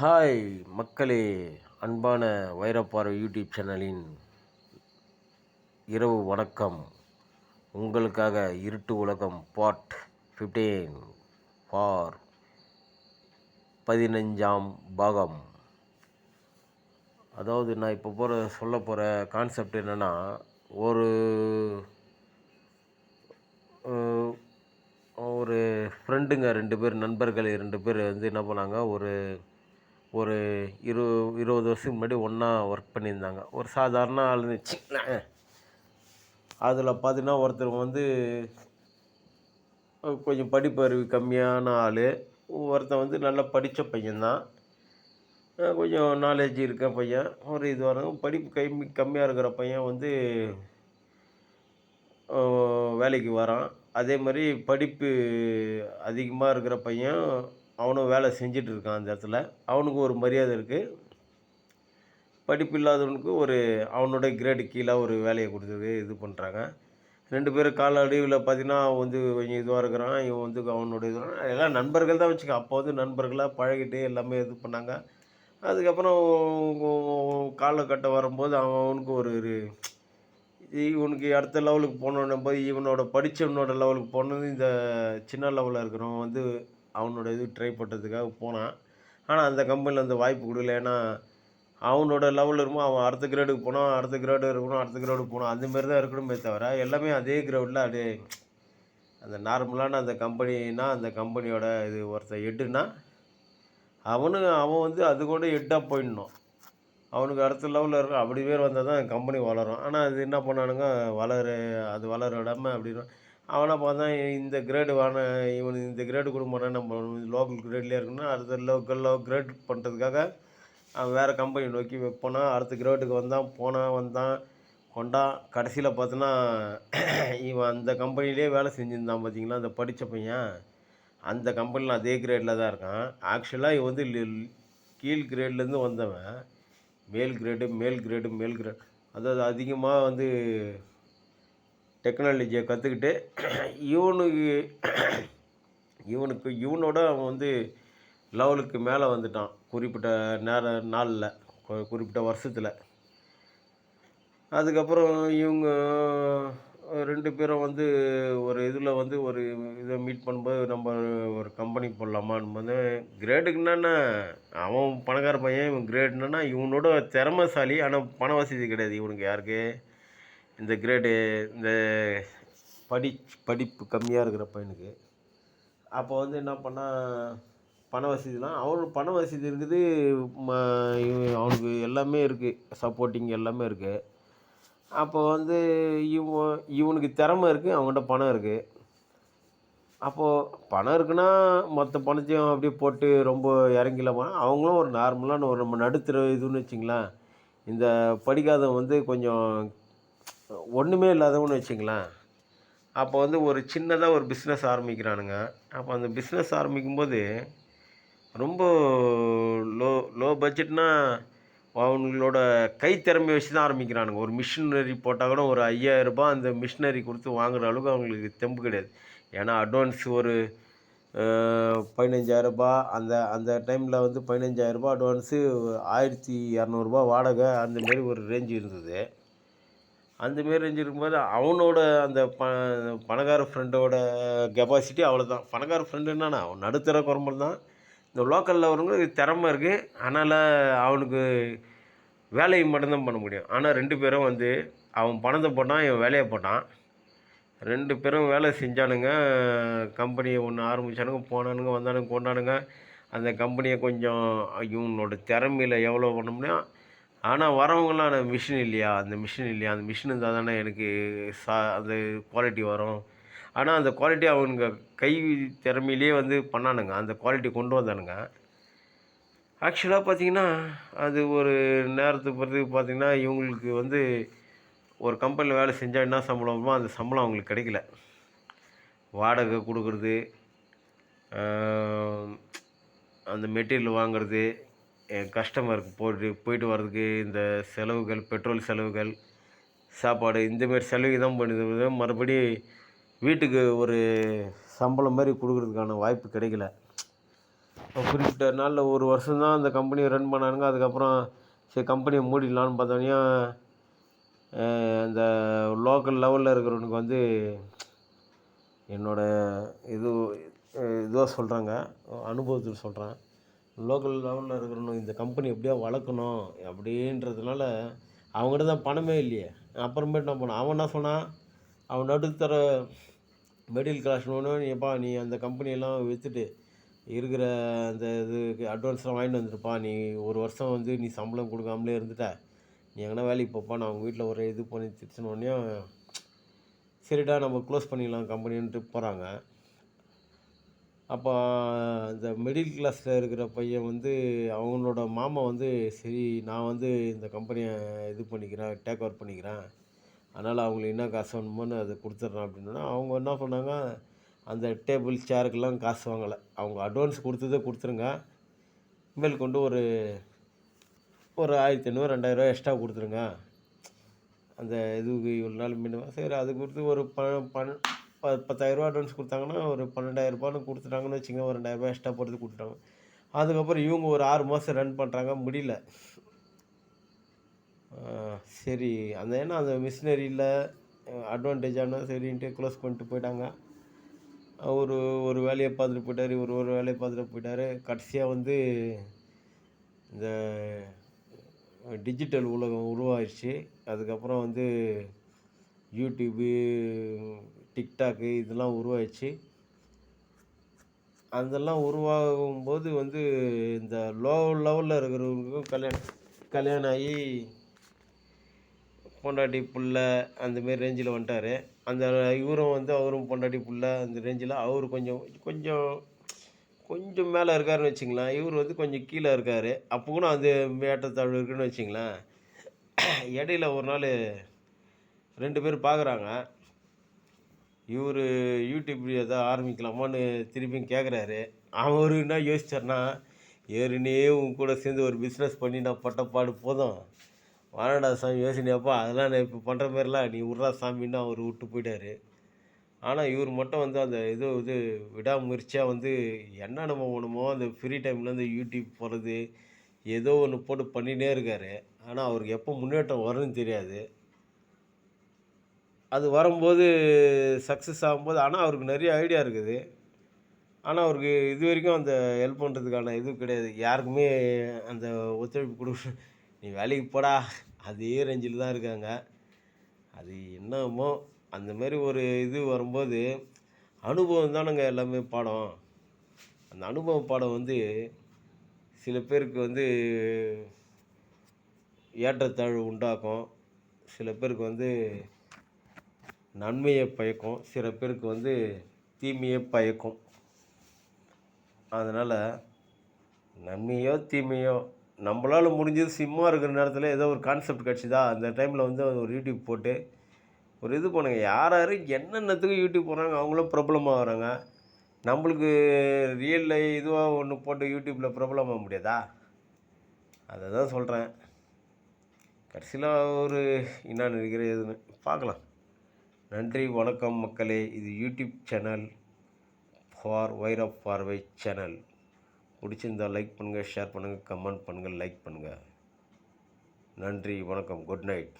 Hi மக்களே அன்பான வைரப்பாறை YouTube சேனலின் இரவு வணக்கம். உங்களுக்காக இருட்டு உலகம் பார்ட் ஃபிஃப்டீன் ஃபார் பதினஞ்சாம் பாகம். அதாவது நான் இப்போ போகிற சொல்ல போகிற கான்செப்ட் என்னென்னா ஒரு ஒரு ஃப்ரெண்டுங்க ரெண்டு பேர் நண்பர்கள் ரெண்டு பேர் வந்து என்ன பண்ணாங்க ஒரு ஒரு இரு இருபது வருஷத்துக்கு முன்னாடி ஒன்றா ஒர்க் பண்ணியிருந்தாங்க. ஒரு சாதாரண ஆள் அதில் பார்த்தீங்கன்னா ஒருத்தர் வந்து கொஞ்சம் படிப்பறிவு கம்மியான ஆள். ஒருத்தன் வந்து நல்லா படித்த பையன்தான். கொஞ்சம் நாலேஜ் இருக்க பையன். ஒரு இது வரும் படிப்பு கம்மி கம்மியாக இருக்கிற பையன் வந்து வேலைக்கு வரான். அதே மாதிரி படிப்பு அதிகமாக இருக்கிற பையன் அவனும் வேலை செஞ்சிட்டு இருக்கான் அந்த இடத்துல. அவனுக்கு ஒரு மரியாதை இருக்குது படிப்பு இல்லாதவனுக்கு ஒரு அவனோட கிரேடு கீழே ஒரு வேலையை கொடுத்தது இது பண்ணுறாங்க ரெண்டு பேரும் கால அடிவில் பார்த்தீங்கன்னா அவன் வந்து கொஞ்சம் இதுவாக இருக்கிறான். இவன் வந்து அவனோட இது எல்லாம் நண்பர்கள் தான் வச்சுக்க. அப்போ வந்து நண்பர்களாக பழகிட்டு எல்லாமே இது பண்ணாங்க. அதுக்கப்புறம் காலகட்டம் வரும்போது அவன் அவனுக்கு ஒரு ஒரு இவனுக்கு அடுத்த லெவலுக்கு போனோன்னும் போது இவனோட படித்தவனோட லெவலுக்கு போனது இந்த சின்ன லெவலில் இருக்கிறவன் வந்து அவனோட இது ட்ரை பண்ணுறதுக்காக போனான். ஆனால் அந்த கம்பெனியில் அந்த வாய்ப்பு கொடுக்கல. ஏன்னா அவனோட லெவலில் இருக்கும் அவன் அடுத்த கிரேடுக்கு போனான் அடுத்த கிரேடு இருக்கணும் அடுத்த கிரேடுக்கு போனான். அந்தமாரி தான் இருக்கணுமே தவிர எல்லாமே அதே கிரேடில் அப்படியே அந்த நார்மலான அந்த கம்பெனினா அந்த கம்பெனியோட இது ஒருத்தன் எட்டுனா அவனு அவன் வந்து அது கூட ஹெட்டாக போயிடணும். அவனுக்கு அடுத்த லெவலில் இருக்கும் அப்படி பேர் வந்தால் தான் கம்பெனி வளரும். ஆனால் அது என்ன பண்ணானுங்க? வளர அது வளர விடாமல் அப்படின்னு அவனை பார்த்தா இந்த கிரேடு வான இவன் இந்த கிரேடு கொடுக்க மாட்டான் நம்ம லோக்கல் கிரேட்லேயே இருக்கணும்னா அடுத்த லோக்கல் லோ கிரேட் பண்ணுறதுக்காக அவன் வேறு கம்பெனி நோக்கி போனான் அடுத்த கிரேடுக்கு வந்தான் போனான் வந்தான் கொண்டான் கடைசியில் பார்த்தோன்னா இவன் அந்த கம்பெனிலே வேலை செஞ்சுருந்தான் பார்த்தீங்களா அந்த படித்த பையன். அந்த கம்பெனியில் அதே கிரேடில் தான் இருக்கான். ஆக்சுவலாக இவன் வந்து கீழ் கிரேட்லேருந்து வந்தவன். மேல் கிரேடு மேல் கிரேடு மேல் கிரேட் அதாவது அதிகமாக வந்து டெக்னாலஜியை கற்றுக்கிட்டு இவனுக்கு இவனுக்கு இவனோட அவன் வந்து லெவலுக்கு மேலே வந்துட்டான். குறிப்பிட்ட நேர நாளில் குறிப்பிட்ட வருஷத்தில். அதுக்கப்புறம் இவங்க ரெண்டு பேரும் வந்து ஒரு இதில் வந்து ஒரு இதை மீட் பண்ணும்போது நம்ம ஒரு கம்பெனி போடலாமான்னு போது கிரேடுக்கு என்னென்னா அவன் பணக்கார பையன் இவன் கிரேடுனா இவனோட திறமைசாலி ஆனால் பண வசதி கிடையாது இவனுக்கு யாருக்கு. இந்த கிரேடு இந்த படி படிப்பு கம்மியாக இருக்கிற பையனுக்கு அப்போ வந்து என்ன பண்ணால் பண வசதிலாம் அவனுக்கு பண வசதி இருக்குது அவனுக்கு எல்லாமே இருக்குது சப்போர்ட்டிங் எல்லாமே இருக்குது அப்போ வந்து இவன் இவனுக்கு திறமை இருக்குது அவன்கிட்ட பணம் இருக்குது அப்போது பணம் இருக்குன்னா மற்ற பணத்தையும் அப்படியே போட்டு ரொம்ப இறங்கிலாமா அவங்களும் ஒரு நார்மலான ஒரு நம்ம நடுத்தர இதுன்னு வச்சிங்களேன் இந்த படிக்காதவன் வந்து கொஞ்சம் ஒன்றுமே இல்லாதவன்னு வச்சுங்களேன். அப்போ வந்து ஒரு சின்னதாக ஒரு பிஸ்னஸ் ஆரம்பிக்கிறானுங்க. அப்போ அந்த பிஸ்னஸ் ஆரம்பிக்கும்போது ரொம்ப லோ லோ பட்ஜெட்னா அவங்களோட கைத்திறமை வச்சு தான் ஆரம்பிக்கிறானுங்க. ஒரு மிஷினரி போட்டால் கூட ஒரு ஐயாயிரரூபா அந்த மிஷினரி கொடுத்து வாங்குற அளவுக்கு அவங்களுக்கு தெம்பு கிடையாது. ஏன்னா அட்வான்ஸ் ஒரு பதினஞ்சாயிரரூபா அந்த அந்த டைமில் வந்து பதினஞ்சாயிரரூபா அட்வான்ஸு ஆயிரத்தி இரநூறுபா வாடகை அந்தமாரி ஒரு ரேஞ்சு இருந்தது. அந்த மாரி ரேஞ்ச் இருக்கும்போது அவனோட அந்த ப பணக்கார ஃப்ரெண்டோட கெப்பாசிட்டி அவ்வளோதான் பணக்கார ஃப்ரெண்டு என்னன்னா அவன் நடுத்தர குரம்பல் தான். இந்த லோக்கலில் வரவங்களுக்கு திறமை இருக்குது அதனால் அவனுக்கு வேலையை மட்டும்தான் பண்ண முடியும். ஆனால் ரெண்டு பேரும் வந்து அவன் பணத்தை போட்டான் இவன் வேலையை போட்டான். ரெண்டு பேரும் வேலை செஞ்சானுங்க. கம்பெனியை ஒன்று ஆரம்பித்தானுங்க போனானுங்க வந்தானுங்க கொண்டானுங்க. அந்த கம்பெனியை கொஞ்சம் இவனோட திறமையில் எவ்வளோ பண்ண முடியும்? ஆனால் வரவங்களாம் அந்த மிஷின் இல்லையா? அந்த மிஷின் இல்லையா? அந்த மிஷின் இருந்தால் தானே எனக்கு சா அந்த குவாலிட்டி வரும். ஆனால் அந்த குவாலிட்டி அவனுங்க கை திறமையிலே வந்து பண்ணானுங்க. அந்த குவாலிட்டி கொண்டு வந்தானுங்க. ஆக்சுவலாக பார்த்தீங்கன்னா அது ஒரு நேரத்துக்கு பிறகு பார்த்தீங்கன்னா இவங்களுக்கு வந்து ஒரு கம்பெனியில் வேலை செஞ்சால் என்ன சம்பளமோ அந்த சம்பளம் அவங்களுக்கு கிடைக்கல. வாடகை கொடுக்குறது அந்த மெட்டீரியல் வாங்குறது கஸ்டமருக்கு போட்டு போயிட்டு வர்றதுக்கு இந்த செலவுகள் பெட்ரோல் செலவுகள் சாப்பாடு இந்தமாரி செலவு தான் பண்ணுது மறுபடி வீட்டுக்கு ஒரு சம்பளம் மாதிரி கொடுக்குறதுக்கான வாய்ப்பு கிடைக்கல. குறிப்பிட்ட நாளில் ஒரு வருஷம் தான் அந்த கம்பெனியை ரன் பண்ணானுங்க. அதுக்கப்புறம் சரி கம்பெனியை மூடிடலான்னு பார்த்தோன்னே அந்த லோக்கல் லெவலில் இருக்கிறவனுக்கு வந்து என்னோட இது இதுவாக சொல்கிறாங்க அனுபவத்தில் சொல்கிறேன் லோக்கல் லெவலில் இருக்கிறனும் இந்த கம்பெனி எப்படியா வளர்க்கணும் அப்படின்றதுனால அவங்ககிட்ட தான் பணமே இல்லையே. அப்புறமேட்டு என்ன பண்ணான் அவன் என்ன சொன்னான்? அவன் நடுத்தர மிடில் கிளாஸ் எப்பா நீ அந்த கம்பெனியெல்லாம் விற்றுட்டு இருக்கிற அந்த இதுக்கு அட்வான்ஸ்லாம் வாங்கிட்டு வந்துருப்பா. நீ ஒரு வருஷம் வந்து நீ சம்பளம் கொடுக்காமலே இருந்துட்ட. நீ எங்கன்னா வேலைக்கு போப்பா. நான் அவங்க வீட்டில் ஒரு இது பண்ணி திட்டுனோடனே சரிடா நம்ம க்ளோஸ் பண்ணிடலாம் கம்பெனின்ட்டு போகிறாங்க அப்போ இந்த மிடில் கிளாஸில் இருக்கிற பையன் வந்து அவங்களோட மாமா வந்து சரி நான் வந்து இந்த கம்பெனியை இது பண்ணிக்கிறேன் டேக் ஓவர் பண்ணிக்கிறேன். அதனால் அவங்களுக்கு என்ன காசு வேணுமோன்னு அதை கொடுத்துட்றேன் அப்படின்னா அவங்க என்ன பண்ணாங்க அந்த டேபிள் சேருக்கெல்லாம் காசு வாங்கலை. அவங்க அட்வான்ஸ் கொடுத்ததே கொடுத்துருங்க. மேல் கொண்டு ஒரு ஒரு ஆயிரத்தி ஐநூறு ரெண்டாயிரரூவா எக்ஸ்ட்ரா கொடுத்துருங்க. அந்த இதுக்கு இவ்வளோ நாள் மீண்டும் சரி அது கொடுத்து ஒரு ப பண் ப ரூபா அட்வான்ஸ் கொடுத்தாங்கன்னா ஒரு பன்னெண்டாயிரரூபான்னு கொடுத்துட்டாங்கன்னு வச்சுங்க ஒரு ரெண்டாயிரரூபா எக்ஸ்ட்ரா போட்டு கொடுத்துட்டாங்க. அதுக்கப்புறம் இவங்க ஒரு ஆறு மாதம் ரன் பண்ணுறாங்க முடியல. சரி அந்த ஏன்னா அந்த மிஷினரியில் அட்வான்டேஜான சரின்ட்டு க்ளோஸ் பண்ணிட்டு போயிட்டாங்க. ஒரு ஒரு வேலையை பார்த்துட்டு போயிட்டார் இவர் ஒரு வேலையை பார்த்துட்டு போயிட்டார். கடைசியாக வந்து இந்த டிஜிட்டல் உலகம் உருவாயிடுச்சு அதுக்கப்புறம் வந்து யூடியூபு டிக்டாக்கு இதெல்லாம் உருவாயிடுச்சு. அதெல்லாம் உருவாகும் போது வந்து இந்த லோ லெவலில் இருக்கிறவங்களுக்கும் கல்யாணம் கல்யாணம் ஆகி பொண்டாட்டி புள்ள அந்தமாரி ரேஞ்சில் வந்துட்டார். அந்த இவரும் வந்து அவரும் பொண்டாட்டி புள்ள அந்த ரேஞ்சில் அவர் கொஞ்சம் கொஞ்சம் கொஞ்சம் மேலே இருக்காருன்னு வச்சுங்களேன். இவர் வந்து கொஞ்சம் கீழே இருக்கார். அப்போ கூட அந்த ஏற்றத்தாழ்வு இருக்குன்னு வச்சுங்களேன். இடையில ஒரு நாள் ரெண்டு பேர் பார்க்குறாங்க இவர் யூடியூப் எதாவது ஆரம்பிக்கலாமான்னு திருப்பியும் கேட்குறாரு அவர் என்ன யோசிச்சார்னா ஏறினே உன் கூட சேர்ந்து ஒரு பிஸ்னஸ் பண்ணி நான் பட்ட பாடு போதும். வேணாடா சாமி யோசனையாப்பா அதெல்லாம் நான் இப்போ பண்ணுற மாதிரிலாம் நீ விட்றா சாமின்னு அவர் விட்டு போயிட்டார். ஆனால் இவர் மட்டும் வந்து அந்த இது இது விடாமுயற்சியாக வந்து என்ன நம்ம பண்ணுமோ அந்த ஃப்ரீ டைமில் அந்த யூடியூப் போகிறது ஏதோ ஒன்று போட்டு பண்ணிகிட்டே இருக்கார். ஆனால் அவருக்கு எப்போ முன்னேற்றம் வரும்னு தெரியாது. அது வரும்போது சக்ஸஸ் ஆகும்போது ஆனால் அவருக்கு நிறைய ஐடியா இருக்குது. ஆனால் அவருக்கு இது வரைக்கும் அந்த ஹெல்ப் பண்ணுறதுக்கான இது கிடையாது. யாருக்குமே அந்த ஒத்துழைப்பு கொடு நீ வேலைக்கு போடா. அதே ரேஞ்சில் தான் இருக்காங்க. அது என்னமோ அந்த மாதிரி ஒரு இது வரும்போது அனுபவம் தானுங்க எல்லாமே பாடம். அந்த அனுபவ பாடம் வந்து சில பேருக்கு வந்து ஏற்றத்தாழ்வு உண்டாக்கும். சில பேருக்கு வந்து நன்மையை பயக்கும். சில பேருக்கு வந்து தீமையை பயக்கும். அதனால் நன்மையோ தீமையோ நம்மளால் முடிஞ்சது சிம்மா இருக்கிற நேரத்தில் ஏதோ ஒரு கான்செப்ட் கிடச்சிதா? அந்த டைமில் வந்து ஒரு யூடியூப் போட்டு ஒரு இது பண்ணுங்கள் யார் யார் என்னென்னத்துக்கு யூடியூப் போகிறாங்க அவங்களும் பிரபலமாக வராங்க. நம்மளுக்கு ரியலில் இதுவாக ஒன்று போட்டு யூடியூப்பில் பிரபலமாக முடியாதா? அதை தான் சொல்கிறேன் கடைசியில் ஒரு என்ன நினைக்கிற எதுன்னு. பார்க்கலாம். நன்றி வணக்கம் மக்களே. இது YouTube channel power of Paarvai channel. பிடிச்சிருந்தால் லைக் பண்ணுங்கள் ஷேர் பண்ணுங்கள் கமெண்ட் பண்ணுங்கள் லைக் பண்ணுங்கள் நன்றி வணக்கம். Good night.